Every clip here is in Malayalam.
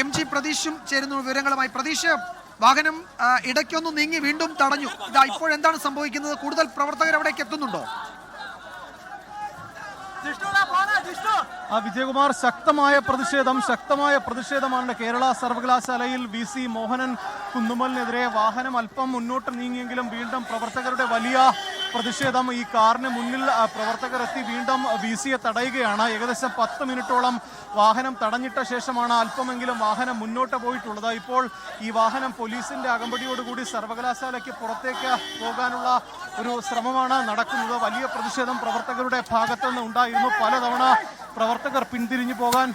എം ജി പ്രതീഷും ചേരുന്നു വിവരങ്ങളുമായി. പ്രതീഷ് വാഹനം ഇടയ്ക്കൊന്ന് നീങ്ങി വീണ്ടും തടഞ്ഞു. ഇതാ ഇപ്പോഴെന്താണ് സംഭവിക്കുന്നത്? കൂടുതൽ പ്രവർത്തകർ അവിടേക്ക് എത്തുന്നുണ്ടോ? ആ വിജയകുമാർ ശക്തമായ പ്രതിഷേധം ശക്തമായ പ്രതിഷേധമാണ് കേരള സർവകലാശാലയിൽ വി സി മോഹനൻ കുന്നുമലിനെതിരെ വാഹനം അല്പം മുന്നോട്ട് നീങ്ങിയെങ്കിലും വീണ്ടും പ്രവർത്തകരുടെ വലിയ പ്രതിഷേധം ഈ കാറിന് മുന്നിൽ എത്തി വീണ്ടും വി സിയെ തടയുകയാണ്. ഏകദേശം പത്ത് മിനിറ്റോളം വാഹനം തടഞ്ഞിട്ട ശേഷമാണ് അല്പമെങ്കിലും വാഹനം മുന്നോട്ട് പോയിട്ടുള്ളത്. ഇപ്പോൾ ഈ വാഹനം പോലീസിന്റെ അകമ്പടിയോടുകൂടി സർവകലാശാലയ്ക്ക് പുറത്തേക്ക് പോകാനുള്ള ഒരു ശ്രമമാണ് നടക്കുന്നത്. വലിയ പ്രതിഷേധം പ്രവർത്തകരുടെ ഭാഗത്തുനിന്ന് ഉണ്ടായിരുന്നു. പലതവണ പ്രവർത്തകർ പിന്തിരിഞ്ഞു പോകാൻ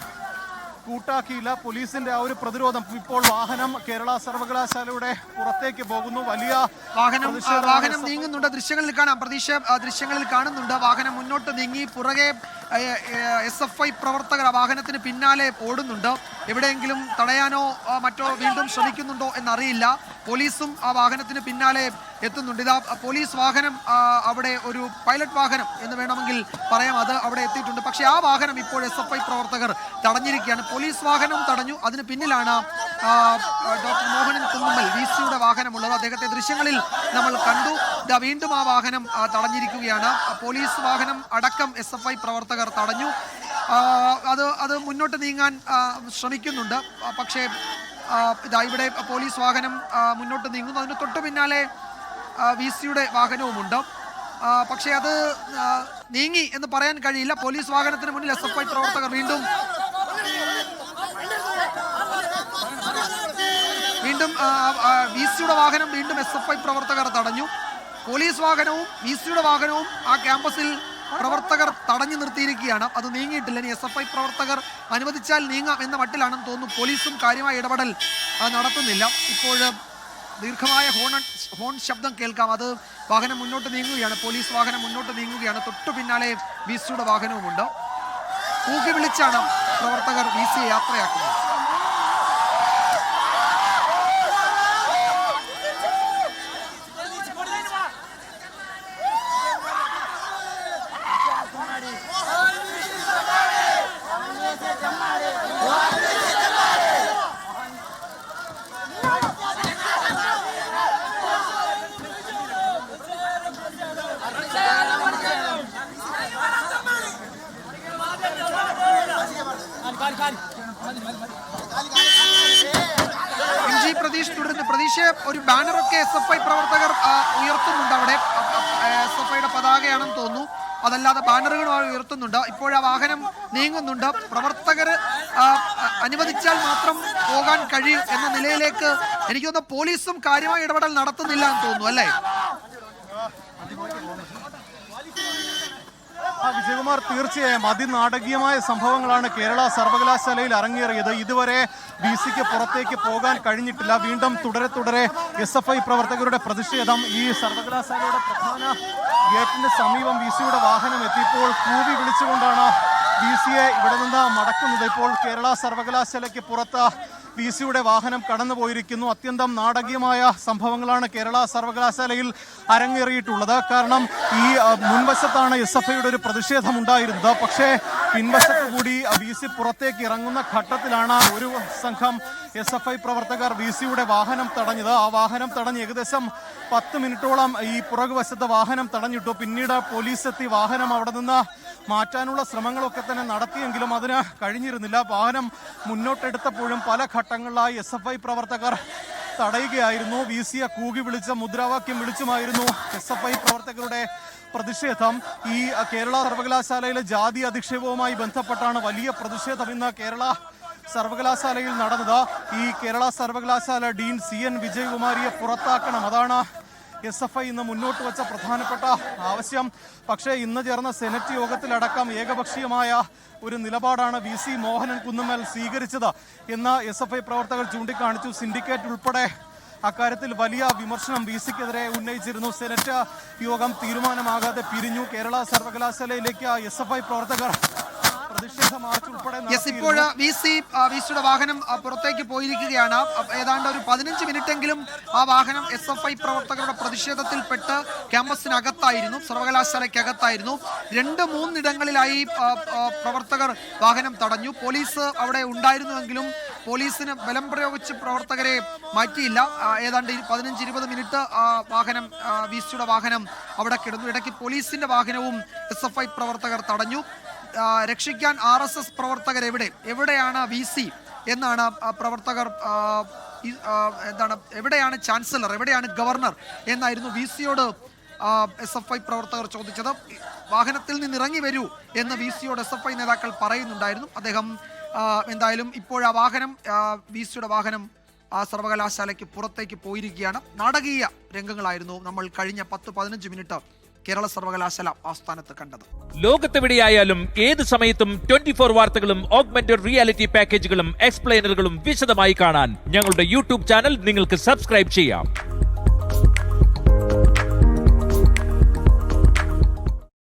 കൂട്ടാക്കിയില്ല. പോലീസിന്റെ ആ ഒരു പ്രതിരോധം ഇപ്പോൾ വാഹനം കേരള സർവകലാശാലയുടെ പുറത്തേക്ക് പോകുന്നു. വലിയ വാഹനം വാഹനം നീങ്ങുന്നുണ്ട്. ദൃശ്യങ്ങളിൽ കാണാം. പ്രതീക്ഷ ദൃശ്യങ്ങളിൽ കാണുന്നുണ്ട്. വാഹനം മുന്നോട്ട് നീങ്ങി പുറകെ എസ് എഫ് ഐ പ്രവർത്തകർ ആ വാഹനത്തിന് പിന്നാലെ ഓടുന്നുണ്ട്. എവിടെയെങ്കിലും തടയാനോ മറ്റോ വീണ്ടും ശ്രമിക്കുന്നുണ്ടോ എന്നറിയില്ല. പോലീസും ആ വാഹനത്തിന് പിന്നാലെ എത്തുന്നുണ്ട്. ഇതാ പോലീസ് വാഹനം അവിടെ ഒരു പൈലറ്റ് വാഹനം എന്ന് വേണമെങ്കിൽ പറയാം. അത് അവിടെ എത്തിയിട്ടുണ്ട്. പക്ഷേ ആ വാഹനം ഇപ്പോൾ എസ് എഫ് ഐ പ്രവർത്തകർ തടഞ്ഞിരിക്കുകയാണ്. പോലീസ് വാഹനം തടഞ്ഞു. അതിന് പിന്നിലാണ് ഡോക്ടർ മോഹനൻ കുന്നുമ്മൽ വി സിയുടെ വാഹനമുള്ളത്. അദ്ദേഹത്തെ ദൃശ്യങ്ങളിൽ നമ്മൾ കണ്ടു. ഇതാ വീണ്ടും ആ വാഹനം തടഞ്ഞിരിക്കുകയാണ്. പോലീസ് വാഹനം അടക്കം എസ് എഫ് ഐ പ്രവർത്തകർ തടഞ്ഞു. അത് അത് മുന്നോട്ട് നീങ്ങാൻ ശ്രമിക്കുന്നുണ്ട്. പക്ഷേ ഇതാ ഇവിടെ പോലീസ് വാഹനം മുന്നോട്ട് നീങ്ങുന്നു. അതിന് തൊട്ടു പിന്നാലെ വി സിയുടെ വാഹനവുമുണ്ട്. പക്ഷേ അത് നീങ്ങി എന്ന് പറയാൻ കഴിയില്ല. പോലീസ് വാഹനത്തിന് മുന്നിൽ എസ് എഫ് ഐ പ്രവർത്തകർ വീണ്ടും വി സിയുടെ വാഹനം വീണ്ടും എസ് എഫ് ഐ പ്രവർത്തകർ തടഞ്ഞു. പോലീസ് വാഹനവും വി സിയുടെ വാഹനവും ആ ക്യാമ്പസിൽ പ്രവർത്തകർ തടഞ്ഞു നിർത്തിയിരിക്കുകയാണ്. അത് നീങ്ങിയിട്ടില്ല. ഇനി എസ് എഫ് ഐ പ്രവർത്തകർ അനുവദിച്ചാൽ നീങ്ങാം എന്ന മട്ടിലാണെന്ന് തോന്നുന്നു. പോലീസും കാര്യമായ ഇടപെടൽ നടത്തുന്നില്ല. ഇപ്പോൾ ദീർഘമായ ഹോൺ ഹോൺ ശബ്ദം കേൾക്കാം. അത് വാഹനം മുന്നോട്ട് നീങ്ങുകയാണ്. പോലീസ് വാഹനം മുന്നോട്ട് നീങ്ങുകയാണ്. തൊട്ടു പിന്നാലെ വി സിയുടെ വാഹനവുമുണ്ട്. കൂക്കി വിളിച്ചാണ് പ്രവർത്തകർ വി സിയെ യാത്രയാക്കുന്നത്. എം ജി പ്രതീഷ് തുടരുന്നു. പ്രതീക്ഷ ഒരു ബാനറൊക്കെ എസ് എഫ് ഐ പ്രവർത്തകർ ഉയർത്തുന്നുണ്ട് അവിടെ. എസ് എഫ് ഐയുടെ പതാകയാണെന്ന് തോന്നുന്നു. അതല്ലാതെ ബാനറുകളും അവർ ഉയർത്തുന്നുണ്ട്. ഇപ്പോൾ ആ വാഹനം നീങ്ങുന്നുണ്ട്. പ്രവർത്തകർ അനുവദിച്ചാൽ മാത്രം പോകാൻ കഴിയും എന്ന നിലയിലേക്ക് എനിക്ക് തോന്നുന്നു പോലീസും കാര്യമായി ഇടപെടൽ നടത്തുന്നില്ല എന്ന് തോന്നുന്നു അല്ലേ? വിജയകുമാർ തീർച്ചയായും അതിനാടകീയമായ സംഭവങ്ങളാണ് കേരള സർവകലാശാലയിൽ അരങ്ങേറിയത്. ഇതുവരെ ബി സിക്ക് പുറത്തേക്ക് പോകാൻ കഴിഞ്ഞിട്ടില്ല. വീണ്ടും തുടരെ തുടരെ എസ് എഫ് ഐ പ്രവർത്തകരുടെ പ്രതിഷേധം. ഈ സർവകലാശാലയുടെ പ്രധാന ഗേറ്റിന്റെ സമീപം ബി സിയുടെ വാഹനം എത്തിയപ്പോൾ കൂവി വിളിച്ചുകൊണ്ടാണ് ബി സിയെ ഇവിടെ നിന്ന് മടക്കുന്നത്. ഇപ്പോൾ കേരള സർവകലാശാലയ്ക്ക് പുറത്ത് പി സിയുടെ വാഹനം കടന്നുപോയിരിക്കുന്നു. അത്യന്തം നാടകീയമായ സംഭവങ്ങളാണ് കേരള സർവകലാശാലയിൽ അരങ്ങേറിയിട്ടുള്ളത്. കാരണം ഈ മുൻവശത്താണ് എസ് എഫ് ഐയുടെ ഒരു പ്രതിഷേധം ഉണ്ടായിരുന്നത് പക്ഷേ പിൻവശത്ത് കൂടി പി സി പുറത്തേക്ക് ഇറങ്ങുന്ന ഘട്ടത്തിലാണ് ഒരു സംഘം എസ് എഫ് ഐ പ്രവർത്തകർ വി സിയുടെ വാഹനം തടഞ്ഞത്. ആ വാഹനം തടഞ്ഞ് ഏകദേശം പത്ത് മിനിറ്റോളം ഈ പുറകുവശത്തെ വാഹനം തടഞ്ഞിട്ടു. പിന്നീട് പോലീസ് എത്തി വാഹനം അവിടെ നിന്ന് മാറ്റാനുള്ള ശ്രമങ്ങളൊക്കെ തന്നെ നടത്തിയെങ്കിലും അതിന് കഴിഞ്ഞിരുന്നില്ല. വാഹനം മുന്നോട്ടെടുത്തപ്പോഴും പല ഘട്ടങ്ങളിലായി എസ് എഫ് ഐ പ്രവർത്തകർ തടയുകയായിരുന്നു. വി സിയെ കൂകി വിളിച്ച മുദ്രാവാക്യം വിളിച്ചുമായിരുന്നു എസ് എഫ് ഐ പ്രവർത്തകരുടെ പ്രതിഷേധം. ഈ കേരള സർവകലാശാലയിലെ ജാതി അധിക്ഷേപവുമായി ബന്ധപ്പെട്ടാണ് വലിയ പ്രതിഷേധം ഇന്ന് കേരള സർവകലാശാലയിൽ നടന്നത്. ഈ കേരള സർവകലാശാല ഡീൻ സി എൻ വിജയകുമാരിയെ പുറത്താക്കണം. അതാണ് എസ് എഫ് ഐ ഇന്ന് മുന്നോട്ട് വെച്ച പ്രധാനപ്പെട്ട ആവശ്യം. പക്ഷേ ഇന്ന് ചേർന്ന സെനറ്റ് യോഗത്തിലടക്കം ഏകപക്ഷീയമായ ഒരു നിലപാടാണ് വി സി മോഹനൻ കുന്നുമേൽ സ്വീകരിച്ചത്. എന്ന് എസ് എഫ് ഐ പ്രവർത്തകർ ചൂണ്ടിക്കാണിച്ചു. സിൻഡിക്കേറ്റ് ഉൾപ്പെടെ അക്കാര്യത്തിൽ വലിയ വിമർശനം വി സിക്കെതിരെ ഉന്നയിച്ചിരുന്നു. സെനറ്റ് യോഗം തീരുമാനമാകാതെ പിരിഞ്ഞു. കേരള സർവകലാശാലയിലേക്ക് എസ് എഫ് ഐ പ്രവർത്തകർ യെസ് ഇപ്പോൾ. വി സി വി സിയുടെ വാഹനം പുറത്തേക്ക് പോയിരിക്കുകയാണ്. ഏതാണ്ട് ഒരു പതിനഞ്ച് മിനിറ്റെങ്കിലും ആ വാഹനം എസ് എഫ് ഐ പ്രവർത്തകരുടെ പ്രതിഷേധത്തിൽപ്പെട്ട് ക്യാമ്പസിനകത്തായിരുന്നു സർവകലാശാലയ്ക്കകത്തായിരുന്നു. രണ്ട് മൂന്നിടങ്ങളിലായി പ്രവർത്തകർ വാഹനം തടഞ്ഞു. പോലീസ് അവിടെ ഉണ്ടായിരുന്നുവെങ്കിലും പോലീസിന് ബലം പ്രയോഗിച്ച് പ്രവർത്തകരെ മാറ്റിയില്ല. ഏതാണ്ട് പതിനഞ്ച് ഇരുപത് മിനിറ്റ് ആ വാഹനം വി സിയുടെ വാഹനം അവിടെ കിടന്നു. ഇടയ്ക്ക് പോലീസിന്റെ വാഹനവും എസ് എഫ് ഐ പ്രവർത്തകർ തടഞ്ഞു. രക്ഷിക്കാൻ ആർ എസ് എസ് പ്രവർത്തകർ എവിടെ? എവിടെയാണ് വി സി എന്നാണ് പ്രവർത്തകർ എന്താണ് എവിടെയാണ് ചാൻസലർ എവിടെയാണ് ഗവർണർ എന്നായിരുന്നു വി സിയോട് എസ് എഫ് ഐ പ്രവർത്തകർ ചോദിച്ചത്. വാഹനത്തിൽ നിന്ന് ഇറങ്ങി വരൂ എന്ന് വി സിയോട് എസ് എഫ് ഐ നേതാക്കൾ പറയുന്നുണ്ടായിരുന്നു. അദ്ദേഹം എന്തായാലും ഇപ്പോൾ ആ വാഹനം വി സിയുടെ വാഹനം ആ സർവകലാശാലയ്ക്ക് പുറത്തേക്ക് പോയിരിക്കുകയാണ്. നാടകീയ രംഗങ്ങളായിരുന്നു നമ്മൾ കഴിഞ്ഞ പത്ത് പതിനഞ്ച് മിനിറ്റ് കേരള സർവകലാശാല ആസ്ഥാനത്ത് കണ്ടത്. ലോകത്തെവിടെയായാലും ഏത് സമയത്തും ട്വന്റി ഫോർ വാർത്തകളും ഓഗ്മെന്റഡ് റിയാലിറ്റി പാക്കേജുകളും എക്സ്പ്ലെയിനറുകളും വിശദമായി കാണാൻ ഞങ്ങളുടെ യൂട്യൂബ് ചാനൽ നിങ്ങൾക്ക് സബ്സ്ക്രൈബ് ചെയ്യാം.